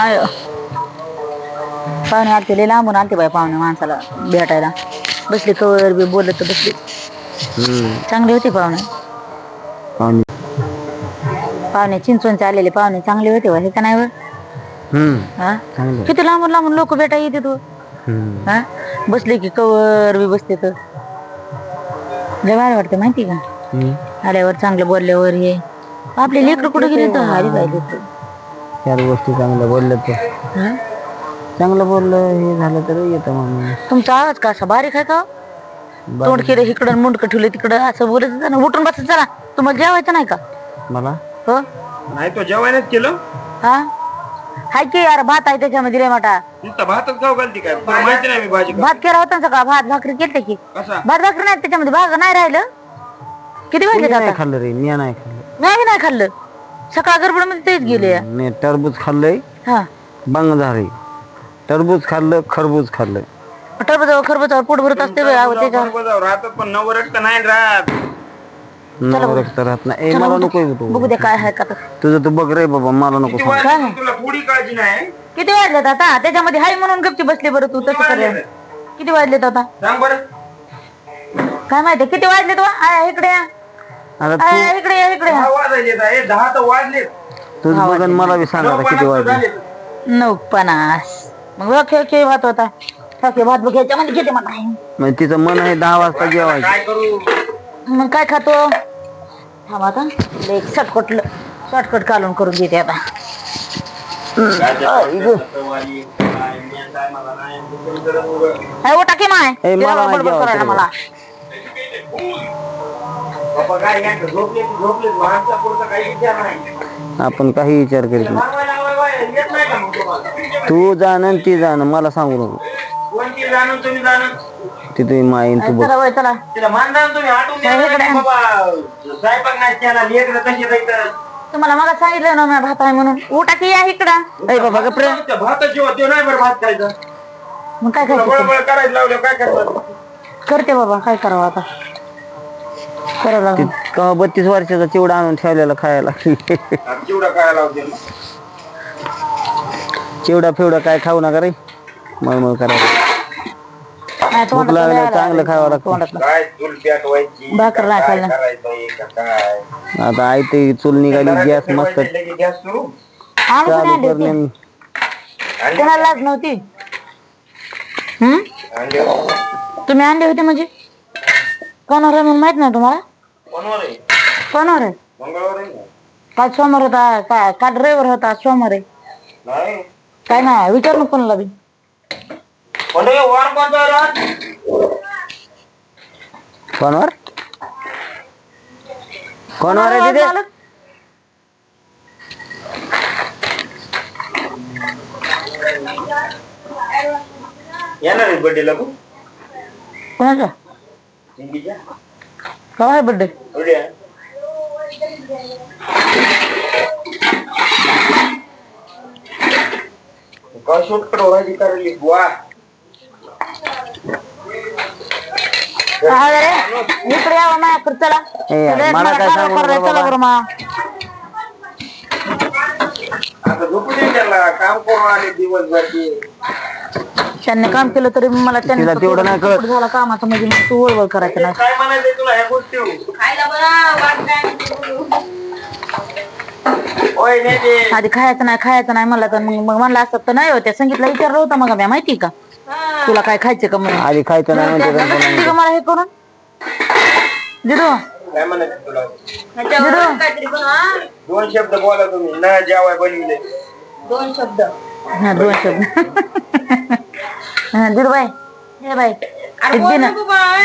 I पाहुणे आलते लय लांबून आलते बाई पाहुणे माणसाला भेटायला. बसली कवर बी बोलत तर बसली. चांगली होती पाहुणे. पाहुणे. पाहुणे चिंचवणचे आलेले पाहुणे चांगले होते बा हे का नाही बा? हा? चांगलं. किती लांबून लांबून लोक भेटा येते तू. हा? बसले की कवर बी बसते तर. लय भारी वाटतं माहिती का. आल्यावर चांगलं बोलल्यावर हे आपले लेकर कुठे गेले तर? हारी पाहिजे चार गोष्टी चांगल्या बोलल्या तर. हा? चांगलं बोललं हे झालं तर येतं माणूस तुमचा आवाज का असा बारीक आहे का? तोंड केलं इकडं मुंडकं ठेवलं तिकडं असं बोलत ना. उठून बसत चला. तुम्हाला जेवायचं नाही का? मला? हो? नाही तो जेवायलाच केलं हा? हाय की यार भात आहे त्याच्यामध्ये रे मोठा नुसतं भातच खाऊ घालती काय? तुला माहिती नाही मी भाजी भात केला होता ना सकाळ भात भाकरी केलते की. कसा? भात भाकरी नाही त्याच्यामध्ये. भाग नाही राहिलं. किती मी नाही आता खाल्लं रे मी नाही खाल्लं. नाही नाही खाल्लं. सकाळ गडबडमध्ये तेच गेले. नाही टरबूज खाल्लंय. हा. बंग झाले टरबूज खाल्लं खरबूज खाल्लं. टरबूजावर खरबूजावर पोट भरत असते बे, अहो, त्याच्यावर बरोबर राहतात पण नवरट तर नाही राहत. नवरा रक्त राहत नाही. ए, मला नको तू. बघू दे काय आहे का तर. तुझं तू बघ रे बाबा मला नको सांग. तुला? थोडी काळजी नाही. किती वाजलेत आता? त्याच्यामध्ये हाय म्हणून गपची बसली बरं तू तसं कर किती वाजलेत? आता? सांग बरं. काय माहिती किती वाजलेत वा? आय, इकडे या. आता तू इकडे या, इकडे या. दहा वाजायले आता. दहा तर वाजले तुझ मला बी सांग आता किती वाजले. नऊ पन्नास. मग ओके ओके भात होता ओके भात बघ याच्यामध्ये किती मला आहे. म्हणजे तिचं मन आहे दहा वाजता जेवायचं. काय करू? मग काय खातो? थांब आता. लय एक शॉर्टकट शॉर्टकट काढून करून देते आता. हाय, उठा की माय. ए, मला नाही. मला काय की आपण काही विचार करीत नाही. तू जाण आणि ती जाणं. मला सांगू नको. तुम्ही ती तुझी माईन तू बघ. तुम्ही तुम्हाला मग सांगितलं ना मी भात आहे म्हणून. उठा की या इकडं. अय बाबा गप्रे. भात मग काय लावलं काय करते बाबा काय करावं आता? करावं लागेल. का बत्तीस वर्षाचा चिवडा आणून ठेवलेला खायला. चिवडा काय लावते चिवडा फिवडा काय खाऊ नका रे. मळमळ करायला. नाही, भूक तोंडात लागल्यावर यायला चांगलं खावं लागतं. काय चूल पेटवायची? भाकर नाही काय खायला. करायचंय? का काय? आता आई ते चूल निघाली गॅस मस्त लगेच गॅस सुरू? आम्ही पण चालू आणली होती करणे कोणाला लाज नव्हती? हम्म आणले तुम्ही आणली होती म्हणजे? कोणावर आहे म्हणून माहीत नाही तुम्हाला? कोणवर आहे कोणावर आहे मंगळवार आहे ना काल सोमवार होता का काल रविवार होता आज सोमवार आहे नाही. काय नाही विचार ना कोणाला बी? पण हे वार कोणता आहे रे? कोणावर? कोणावर आहे तिथे? झालं? येणार आहे बर्थडे ला कोणाचा? चिंकीच्या केव्हा आहे बर्थडे उद्या काय शूट करायची करायली वा इकडे यावं माझ्याकडे चला ए, चला, मला मला काय काय सांगू करायचं, आता ते त्यांनी काम केलं तरी मला त्यांनी तिला तेवढं नाही कळत. झाला कामाचं म्हणजे मग तू वळवळ करायचं नाही. काय म्हणायचंय तुला ह्या गोष्टी ओय नेते आधी खायचं नाही खायचं नाही म्हणलं तर मग मग म्हणलं असतं तर नाही होत्या संगीतला विचारलं होतं मग मी माहिती का? तुला काय खायचं का म्हणून? आधी खायचं नाही सांगते का मला हे करून? दिदू काय म्हणायचं तुला? दिदू दोन शब्द बोला तुम्ही. न जेवाय बनविले दोन शब्द. हा दोन शब्द. हा दिदू बाई हे बाई हे दे ना.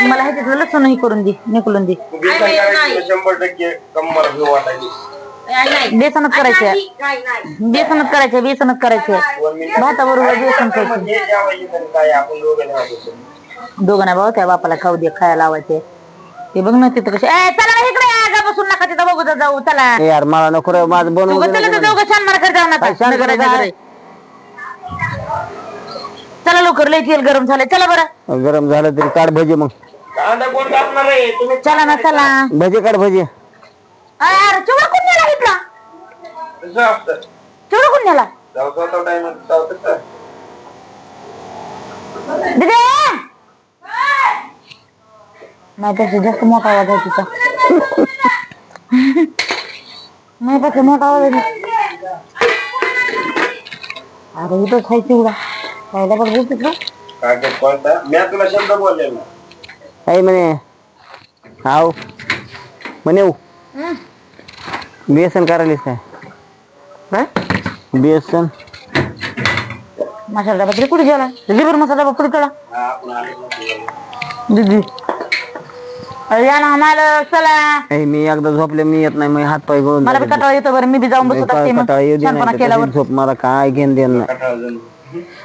मला ह्याच्यात लसूण हे करून दे निकलून दे. करायची शंभर टक्के कम्मर घेऊ वाटायची बेसनच करायचे बेसनच करायचे बेसनच करायचे भाताबरोबर बेसन खायचे. जे जेवायची तर काय आपण दोघं जेवायचं. दोघं नाही भाऊ त्या बापाला खाऊ दे खायला लावायचे. ते बघ ना तिथं कसे ए चला इकडे या, जा बसून नका तिथं बघू जा, जाऊ. चला. यार मला नको रे माझं बनवू उगाच दे चला तर नको. दोघं छान मार जाऊ नका काय छान करायचं. चला लवकर लई तेल गरम झालंय. चला बरं. गरम झालं तरी काढ भजी मग. कांदा कोण कापणार आहे? तुम्ही चला ना चला. भजी काढ भजी. अरे चिवडा कोण नेला इथला? चिवडा कोण नेला? दीदी! नाही त्याचा जास्त मोठा आवाज आहे तिचा. नाही त्याचा मोठा आवाज आहे. अरे इथं खायची उडा खायला पण बोलतेस काय ते कोणता? मी तुला शब्द बोललेला काही म्हणे हाव. म्हणे बेसन करायलीस काय? काय बेसन मसाला डबा तरी कुठे गेला? लिव्हर मसाला डबा कुठे गेला? हा आपण आलो नव्हतो. दीदी. अरे या ना आम्हाला चला. ए, मी एकदा झोपले मी येत नाही मग हात पाय गळून मला बी. कटाळा येतो बरं मी बी जाऊन बसत असते मग कटाळा येऊ दे छानपणा नाही तर केल्यावर. कशी झोप मला काय घेऊन देण नाही. कंटाळा जण.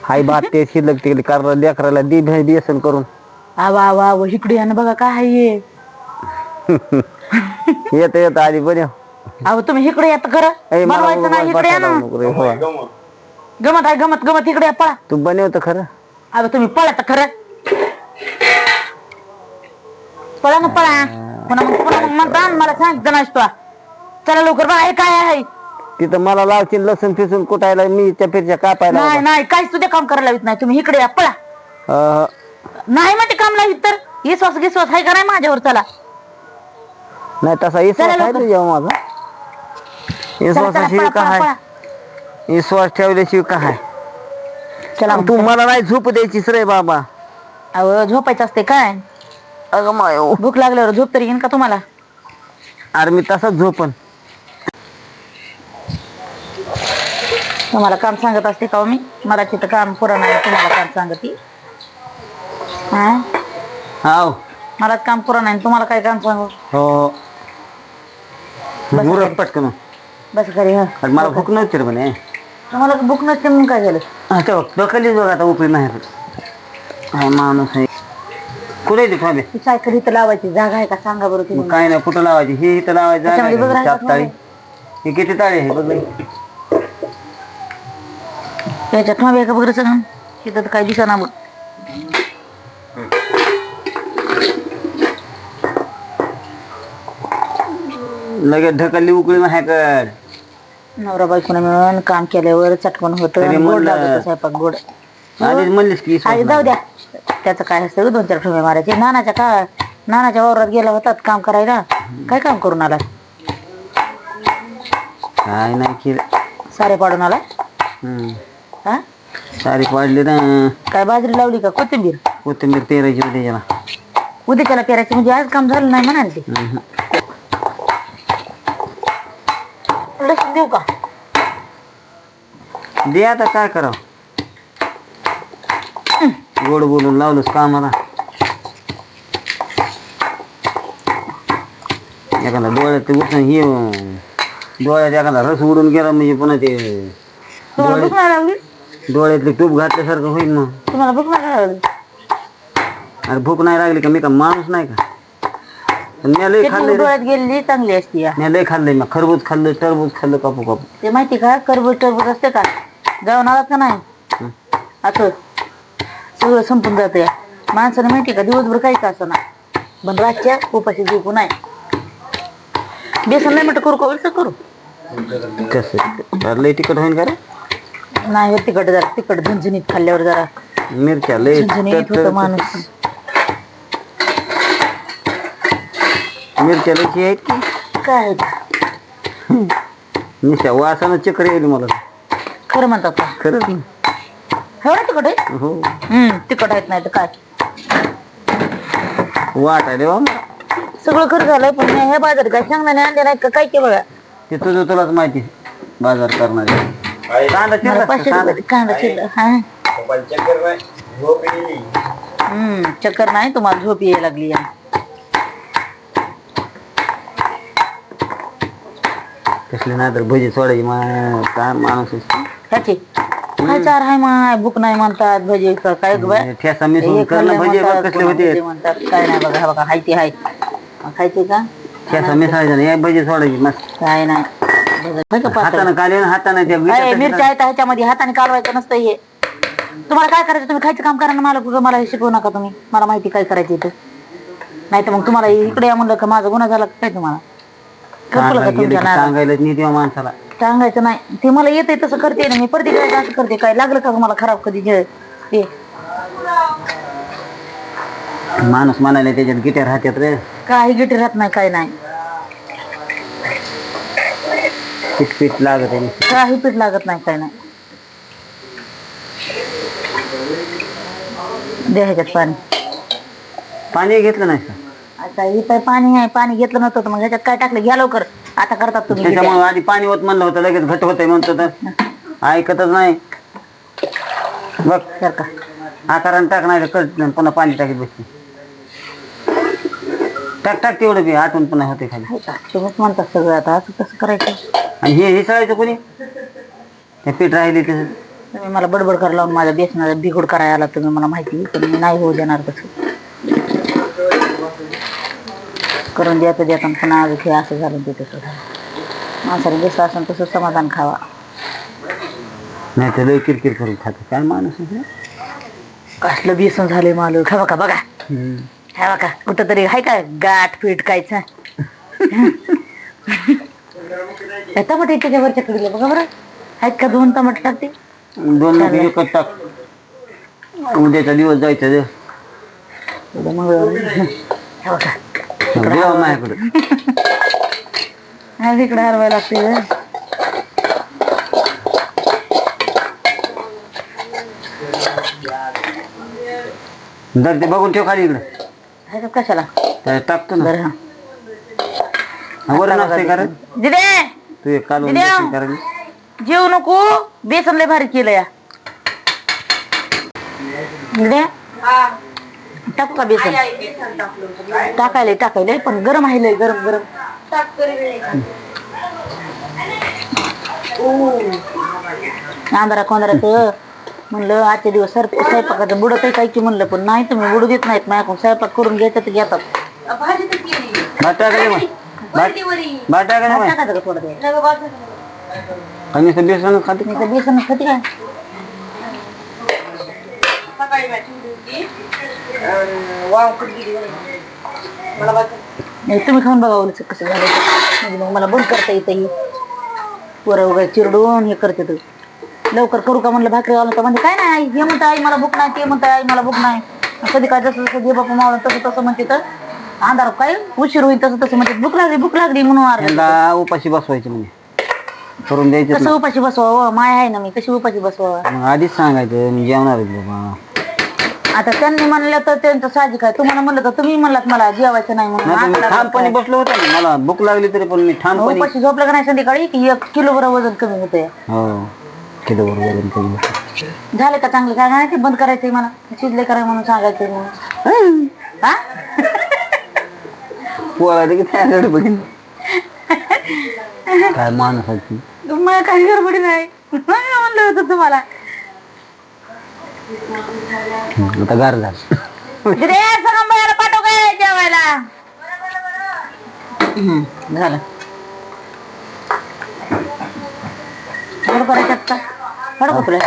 हाय भात ते शिल्लक तिकडे करायला लेकराला दी भे बेसन करून. आवा आवा आवा इकडे या ना बघा काय आहे हे. येत येत आधी बन्या अहो तुम्ही इकडे येत खरं. बनवायचं नाही इकडे या ना. हो. गमत. आहे गमत गमत इकडे या पळा. तू बनवत खरं? अहो तुम्ही पळा तर खरं. पळा ना पळा. पुन्हा मग पुन्हा मग म्हणता मला सांगितलं नाही तुला. चला लवकर बघा हे काय आहे. तिथं मला लावतील लसूण फिसून कुटायला मी त्या फिरच्या कापायला नाही नाही काहीच तुझे काम करायला लावित नाही. तुम्ही इकडे या पळा. अं, नाही म्हणते काम लावित तर. विश्वास विश्वास आहे का नाही माझ्यावर चला. नाही तसा विश्वास चला आहे लवकर. तुझ्या माझा. चला चला विश्वासाशिवाय पळा पळा काय पळा. विश्वास ठेवल्याशिवाय काय चला तू मला नाही झोप द्यायचीस रे बाबा. अहो झोपायचं असते काय? अगं माय. भूक लागल्यावर झोप तरी येईन का तुम्हाला? अरे मी तसाच झोपन. तुम्हाला काम सांगत असते का हो मी? मला तिथं काम पुरा नाही तुम्हाला काम सांगते. हा? हाव. मला काम पुरा नाही तुम्हाला काय काम सांगू? हो. मुरत पटकन. बस घरी हा. अरे मला भूक नव्हती रे म्हणे. तुम्हाला भूक नसते मग काय झालं? आता बघ डोकलीच बघ आता उपरी नाही हा माणूस आहे. कुठे ते थांबे ती सायकल इथं लावायची जागा आहे का सांगा बरं तुम्ही. काय नाही कुठं लावायची? हे इथं लावायचं जागा त्याच्यामध्ये बघ आहे ताळी. हे किती ताळी आहे? बघ बाई. याच्यात मग बघ सगळं? तिथं तर काही दिसा ना बघ. लगेच ढकलली उकळी माझ्याकड नवरा बायकोनं मिळून काम केल्यावर चटकन होतं तरी आणि गोड म्हणलं- लागत स्वयंपाक गोड. आधीच म्हणलीस की विश्वास आई जाऊ द्या. त्याचं काय असतं दोन चार ठोमे मारायचे. नानाच्या का नानाच्या वावरात गेला होता काम करायला. काय काम करून आला? काय नाही केलं. सारे पाडून आला? हम्म. हा? सारी पाडली ना. काय बाजरी लावली का? कोथिंबीर? कोथिंबीर पेरायची होती त्याला उद्याच्याला पेरायची म्हणजे आज काम झालं नाही म्हणाल. ते हम्म. लसूण देऊ का? दे आता काय करावं? गोड बोलून लावलंस कामाला. एखादा डोळ्यात ते उठून हे डोळ्यात एखादा रस उडून गेला म्हणजे पुन्हा ते तुम्हाला लागली डोळ्यातले तूप घातल्यासारखं होईल मग. तुम्हाला भूक नाही लागली? अरे भूक नाही लागली का? मी का माणूस नाही का? पण मी लय. डोळ्यात गेलेली चांगली असती या. मी लय खाल्लंय. मी खरबूज खाल्लं टरबूज खाल्लं कापू कापू. ते माहिती का? करबूज टरबूज असते का? जाऊन आलात का नाही? असं सगळं संपून जातं या. माणसाने माहिती का? दिवसभर काही का असं ना पण रातच्या उपाशी जिंकू नाही बेसन नाही म्हटलं करू का? करू. कसं? अरे लय तिखट होईल का रे? नाही हो तिखट जरा तिखट झणझणीत खाल्ल्यावर जरा मिरच्या लय होतं तर- माणूस. मिरच्या लयची आहेत की? काय? निशा वासानं चक्कर येईल मला. खरं म्हणतात का? खरंच ना. हो ना तिखट आहे हो. हम्म तिखट आहेत नाही तर काय? वाट आहे रे बाबा सगळं खरं झालं पण मी ह्या बाजारात काय सांगणार नाही आणले नाही का काय के बघा ते तुझं तुलाच माहिती बाजार करणारे. कांदा मला चिरला पाचशे का? कांदा चिरला हा चक्कर नाही झोप येईल हम्म चक्कर नाही तुम्हाला झोप यायला लागली या कसले नाही तर भजी सोडायची मा काय माणूस. ह्याची काय चार आहे माय भूक नाही म्हणतात भजी का- काय ग बाय? मिसळून हे करणं खाल्लं भजी बघ म्हणतात, कसले होते भजी म्हणतात काय नाही बघा हा बघा हाय ती हाय मग खायचे का ठेसा मिसळायचा नाही भजी सोडायची मस्त काय नाही. हातानं हातानं त्या अय, विटाचं मिरच्या आहेत ह्याच्यामध्ये हाताने कालवायचं नसतं हे. तुम्हाला काय करायचं? तुम्ही खायचं काम करा ना मला कुठं मला हे शिकवू नका तुम्ही. मला माहिती काय करायचं इथं. नाही तर मग तुम्हाला इकडे या म्हणलं का माझा गुन्हा झाला का काय तुम्हाला? कांदा कळलं का गेलं तुमच्या की नादात? सांगायला नाही तेव्हा माणसाला. सांगायचं नाही. ते मला येते तसं करते ना मी. प्रत्येक वेळेस असं करते. काय लागलं का मला खराब कधी? जे ते माणूस म्हणाले त्याच्यात गिटार राहतात रे. काही गिटी राहत नाही काय नाही. पीठ पीठ लागत आहे काही पीठ लागत नाही काय नाही. दे ह्याच्यात पाणी. पाणी घेतलं नाही का? आता इथं पाणी आहे पाणी घेतलं नव्हतं तर मग ह्याच्यात काय टाकलं? घ्या लवकर. आता करतात तुम्ही. त्याच्यामुळे आधी पाणी होत म्हणलं होतं लगेच घट होतंय म्हणतो तर. ऐकतच नाही. बघ. तर का? आकाराने टाक नाही तर कळत नाही पुन्हा पाणी टाकीत बसते टाक टाक तेवढं बी आठवण पुन्हा होते खाली का? तुम्हीच म्हणतात सगळं आता असं कसं करायचं? आणि हे हे सळायचं कोणी? हे पीठ राहिले तसं. तुम्ही मला बडबड करायला लावून माझ्या बेसनाला बिघड करायला आला तुम्ही मला माहिती पण मी नाही होऊ देणार तसं. करून द्यायचं आणि पुन्हा अजून हे असं झालं ते तसं झालं. माणसाला जसं असेल तसं समाधान खावा. नाही तर लय किरकिर करून खातो. काय माणूस आहे? हे? कसलं बेसन झाले मालू खावा का बघा. हम्म. हा का कुठं तरी आहे का गाठ पीठ कायचं टमाटे त्याच्यावरच्या कडीला बघा बरं. आहेत का दोन टमाटे टाकते दोन टाक. उद्याचा दिवस जायचं रे. उद्या मंगळवार. हा बघा. देवा माझ्याकडे. हा इकडे हरवायला लागते ते बघून ठेव खाली इकडे. का कशाला त्याला टाकतो ना। बरं हा। नसते दिदे! तू एक जेव नको बेसन लय भारी केलं या दिदे! टाकू का बेसन। टाकायला टाकायला पण गरम आहे लय गरम गरम। आंधारा कोंधाराचं म्हणलं आजचे दिवस सर स्वयंपाकाचं बुडत आहे काय की म्हणलं पण नाही तुम्ही बुडू देत नाहीत. माझ्याकडून स्वयंपाक करून घ्यायचं तर घेतात भात टाकायला मग भात भात टाकायला मग. टाकायचं का थोडं ते? आणि नुसतं बेसन खाते नाही तर बेसन खाते काय नाही तुम्ही खाऊन बघा उलच कसं झालं. ते. म्हणजे मग मला बंद करता येतं ही. पोरं वगैरे चिरडून हे करते तर लवकर करू का म्हणलं भाकरी आलं तर म्हणजे काय नाही हे म्हणतं आई मला भूक नाही ते म्हणतं आई मला भूक नाही. कधी काय जसं जसं जे बापा मावलं तसं तसं म्हणते तर अंधार काय उशीर होईल तसं तसं म्हणते भूक लागली भूक लागली म्हणून उपाशी बसवायचे म्हणजे करून द्यायचं कसं उपाशी बसवावं? माय आहे ना मी कशी उपाशी बसवावं? मग आधीच सांगायचं मी जेवणार आहे बाबा. आता त्यांनी म्हणलं तर त्यांचं साहजिक आहे. तुम्हाला म्हणलं तर तुम्ही म्हणलात मला जेवायचं नाही म्हणून. नाही मी ठामपणे बसलो होतो ना मला भूक लागली तरी पण मी? ठामपणे उपाशी झोपलं का नाही संध्याकाळी? की एक किलो बरं वजन कमी होतंय. हो. किलो बरोबर होतं. झाले का चांगलं? काय नाही ते बंद करायचंय मला. शिजले कराय म्हणून सांगायचंय म्हणून हा? पोळा किती बघीन काय माणूस आहे ती. मला काही गडबडी नाही. म्हणलं होतं तुम्हाला. आता गार झालं. रे सगळं बायाला पाठव काय जेवायला? झालं. थोडं करायच्यात कुठलं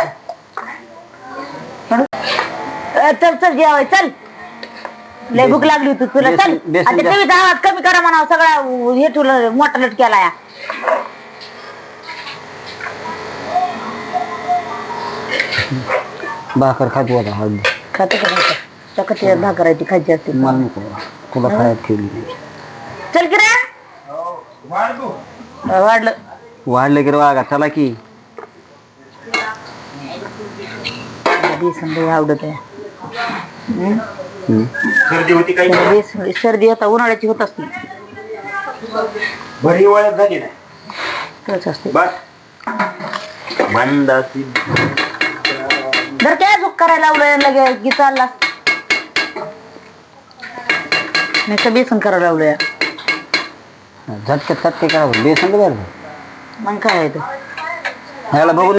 चल चल जेवाय चल. लय भूक लागली होती तुला चल. बेसन- बेसन आता द्या. टीव्हीचा आवाज कमी करा म्हणा सगळा हे ठेवलं मोठा लट केला या. भाकर खातो आता हळदी. खाते का भाकर? आहे ती खायची असते. मला नको. तुला खायला ठेवली नाही. चल की रे. तू. वाढलं. वाढलं की रे वागा चला की. बेसन लय आवडत आहे. हम्म? हम्म. सर्दी होती काही? त्याला बेसन सर्दी आता उन्हाळ्याची होत असते बरी वळत झाली नाही तसंच असते बस. मंदासी जर काय झुक करायला लावलं लगे की चालला. नाही तर बेसन करायला लावलंय. झटके चटके करावं बेसन बरं मग काय आहे ते? ह्याला बघून